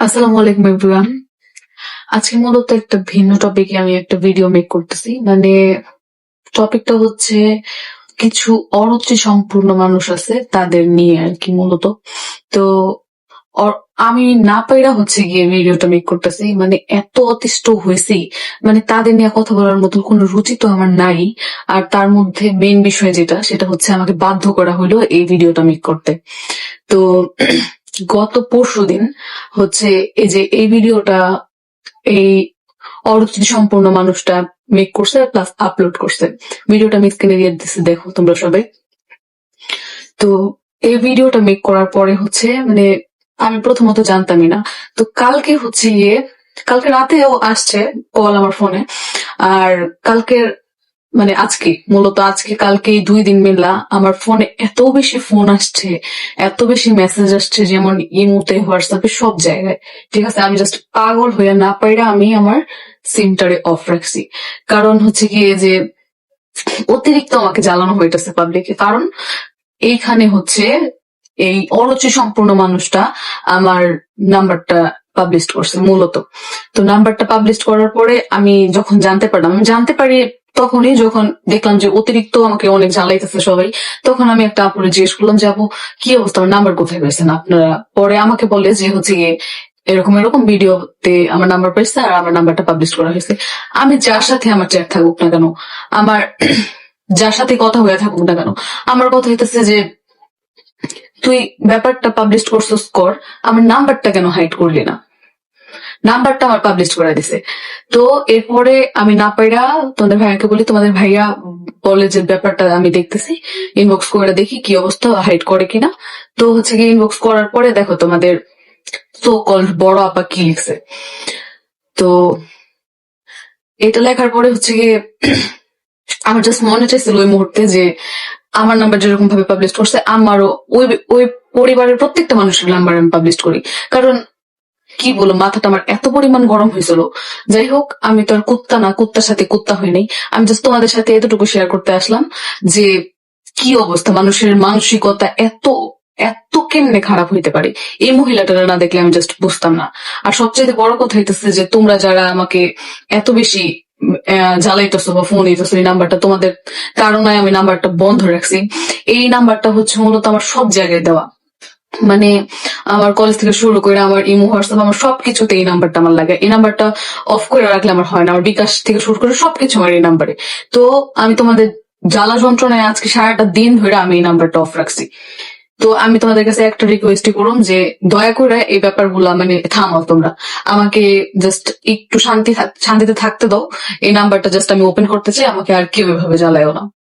আসসালামু আলাইকুম এভরিওয়ান আজকে মূলত একটা ভিন্ন টপিকে আমি একটা ভিডিও মেক করতেছি। মানে টপিকটা হচ্ছে কিছু অরুচি সম্পূর্ণ মানুষ আছে তাদের নিয়ে আর কি মূলত। তো আমি না পাইরা হচ্ছে গিয়ে ভিডিওটা মেক করতেছি। মানে এত অতিষ্ঠ হয়েছি। মানে তাদের নিয়ে কথা বলার মতো কোনো রুচি তো আমার নাই। আর তার মধ্যে মেন বিষয় যেটা, সেটা হচ্ছে আমাকে বাধ্য করা হলো এই ভিডিওটা মেক করতে। তো গত পরশু দিন হচ্ছে এই যে এই ভিডিওটা, এই অরুচি সম্পূর্ণ মানুষটা মেক করছে প্লাস আপলোড করছে। ভিডিওটা আমি স্ক্রিনে দিয়ে দিচ্ছি দেখো তোমরা সবাই। তো এই ভিডিওটা মেক করার পরে হচ্ছে মানে আমি প্রথমত জানতামই না। তো কালকে হচ্ছে ইয়ে কালকে রাতেও আসছে কল আমার ফোনে আর কালকের মানে আজকে, মূলত আজকে কালকে দুই দিন মিলা আমার ফোনে এত বেশি ফোন আসছে, এত বেশি মেসেজ আসছে, যেমন ইমোতে, হোয়াটসঅ্যাপে, সব জায়গায়। ঠিক আছে, আমি জাস্ট পাগল হয়ে না পাইরা আমি আমার সিমটারে অফ রাখছি। কারণ হচ্ছে কি যে, অতিরিক্ত আমাকে জ্বালানো হইতেছে পাবলিকে কারণ এইখানে হচ্ছে এই অরুচি সম্পূর্ণ মানুষটা আমার নাম্বারটা পাবলিশ করছে, মূলত। তো নাম্বারটা পাবলিশ করার পরে আমি যখন জানতে পারলাম, আমি জানতে পারি তখনই যখন দেখলাম যে অতিরিক্ত আমাকে অনেক জ্বালাইতেছে সবাই, তখন আমি একটা আপুরে জিজ্ঞেস করলাম যে, আপু, কি অবস্থা? নাম্বার কোথায় পেয়েছেন আপনারা পরে আমাকে বলে যে, হচ্ছে এরকম এরকম ভিডিওতে আমার নাম্বার পেয়েছে আর আমার নাম্বারটা পাবলিশ করা হয়েছে। আমি যার সাথে আমার চ্যাট থাকুক না কেন, আমার যার সাথে কথা হয়ে থাকুক না কেন, আমার কথা হইতেছে যে, তুই ব্যাপারটা পাবলিশ করছিস কর, আমার নাম্বারটা কেন হাইড করলি না? নাম্বারটা আমার পাবলিশ করে দিছে। তো এরপরে আমি না পাইরা তোমাদের ভাইয়াকে বলি, তোমাদের ভাইয়া বলে যে ব্যাপারটা আমি দেখতেছি ইনবক্স করে দেখি কি অবস্থা হাইড করে কিনা। তো হচ্ছে কি ইনবক্স করার পরে দেখো তোমাদের সো কল বড় আপা কি লিখছে। তো এটা লেখার পরে হচ্ছে গিয়ে আমার জাস্ট মনে চাইছিল ওই মুহূর্তে যে আমার নাম্বার যেরকম ভাবে পাবলিশ করছে, আমারও ওই ওই পরিবারের প্রত্যেকটা মানুষের নাম্বার আমি পাবলিশ করি। কারণ কি বলব মাথাটা আমার এত পরিমাণ গরম হয়েছিল। যাই হোক, আমি তো আর কুত্তা না, কুত্তার সাথে কুত্তা হয়নি আমি জাস্ট তোমাদের সাথে এতটুকু শেয়ার করতে আসলাম যে, কি অবস্থা? মানুষের মানসিকতা এত এত কেমনে খারাপ হইতে পারে? এই মহিলাটা না দেখলে আমি জাস্ট বুঝতাম না। আর সবচেয়ে বড় কথা হইতেছে যে, তোমরা যারা আমাকে এত বেশি জ্বালাইতেছো বা ফোন এই নাম্বারটা তোমাদের কারণে আমি নাম্বারটা বন্ধ রাখছি। এই নাম্বারটা হচ্ছে মূলত আমার সব জায়গায় দেওয়া। মানে আমার কলেজ থেকে শুরু করে আমার ইমো হোয়াটসঅ্যাপ আমার সবকিছুতে এই নাম্বারটা আমার লাগে। এই নাম্বারটা অফ করে রাখলে আমার হয় না। আমার বিকাশ থেকে শুরু করে সবকিছু আমার এই নাম্বারে তো আমি তোমাদের জ্বালা যন্ত্রণায় আজকে সারাটা দিন ধরে আমি এই নাম্বারটা অফ রাখছি। তো আমি তোমাদের কাছে একটা রিকোয়েস্ট করুম যে দয়া করে এই ব্যাপারগুলো মানে থামাও তোমরা। আমাকে জাস্ট একটু শান্তি শান্তিতে থাকতে দাও। এই নাম্বারটা জাস্ট আমি ওপেন করতে চাই। আমাকে আর কেউ এভাবে জ্বালায়ও না।